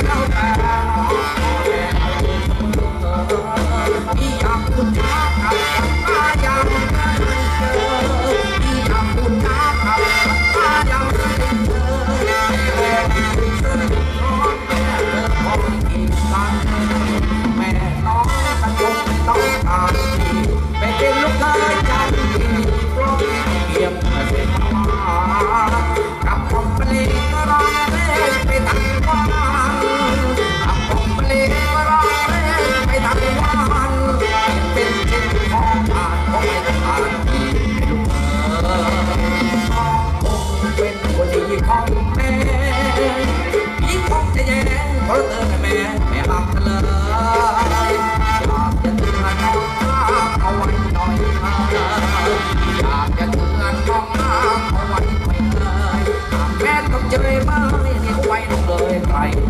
ค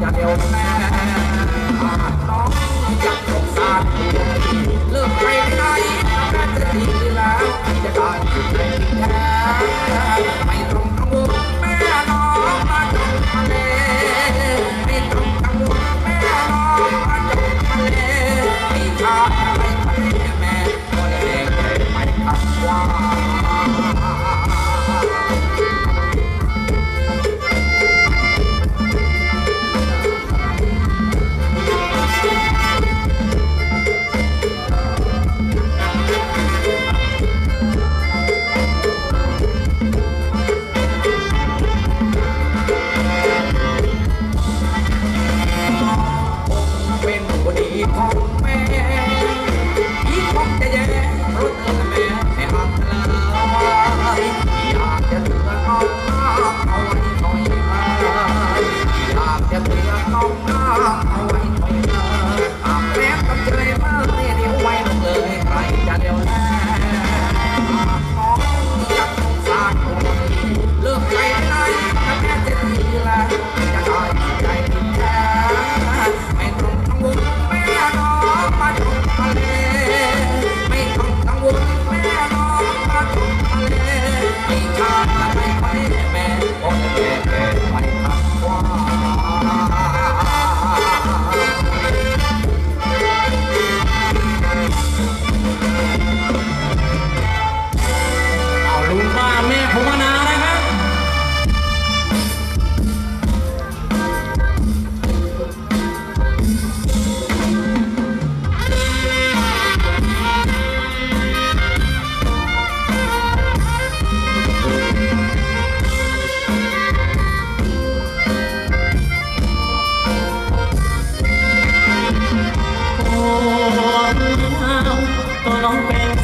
จะเดียวแม่หากน้องยังสงสารเลิกไปไหนแม่จะดีแล้วจะได้อยู่ในแท้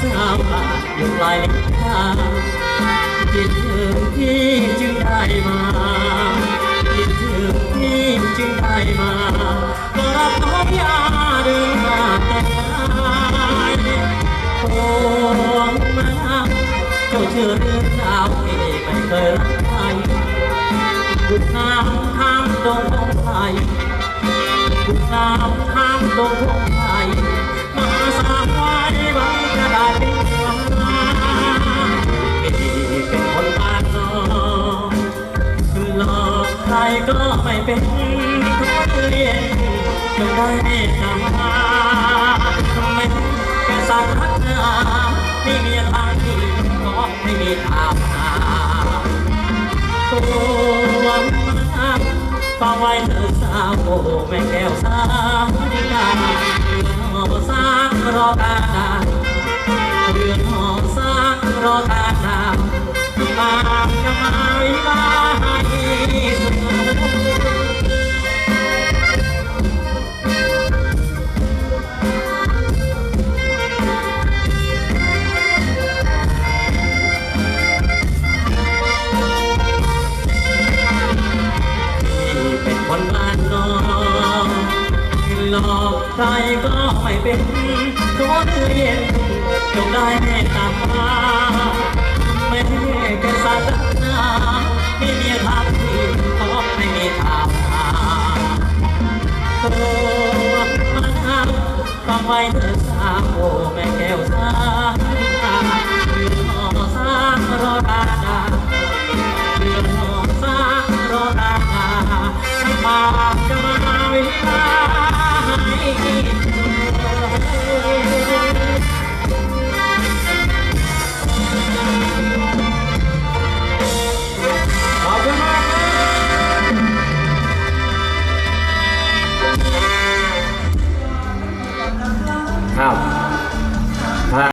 องเป็นสาวาอยู่ปลายลิ้นทางคิดถึงพี่จึงได้มาคิดถึงพี่จึงได้มาก็รับน้องยาเดินมาแต่ไกลโอ้มะนาเจ้าเชื่อเรื่องราวที่ไม่เคยรักใครบุญน้ำข้ามดงของไทยทุกสาวข้ามดงพงไทย กใครก็ไม่เป็นทุเรียนจงได้เมตตาแม้แค่สารพัดนาไม่มีทางที่ก็ไม่มีทางหาตัวมันฟังไว้เธอสาวโอ้แม่แก้วสาวนิกาเรือหอสร้างรอการดาเรือนหอสร้างรอการดามาจะมาวิวาให้านนอกหลอกใครก็ไม่เป็นคนเรียนจงได้เมตตาแม้แค่ศาสนาไม่มีทางที่ก็ไม่มีทางโอ้มาฟังไว้เธอสาวโอแม่แก้วสาเรือหอสร้างรอดาเรือหอสร้างรอดา I'm on, come on, come.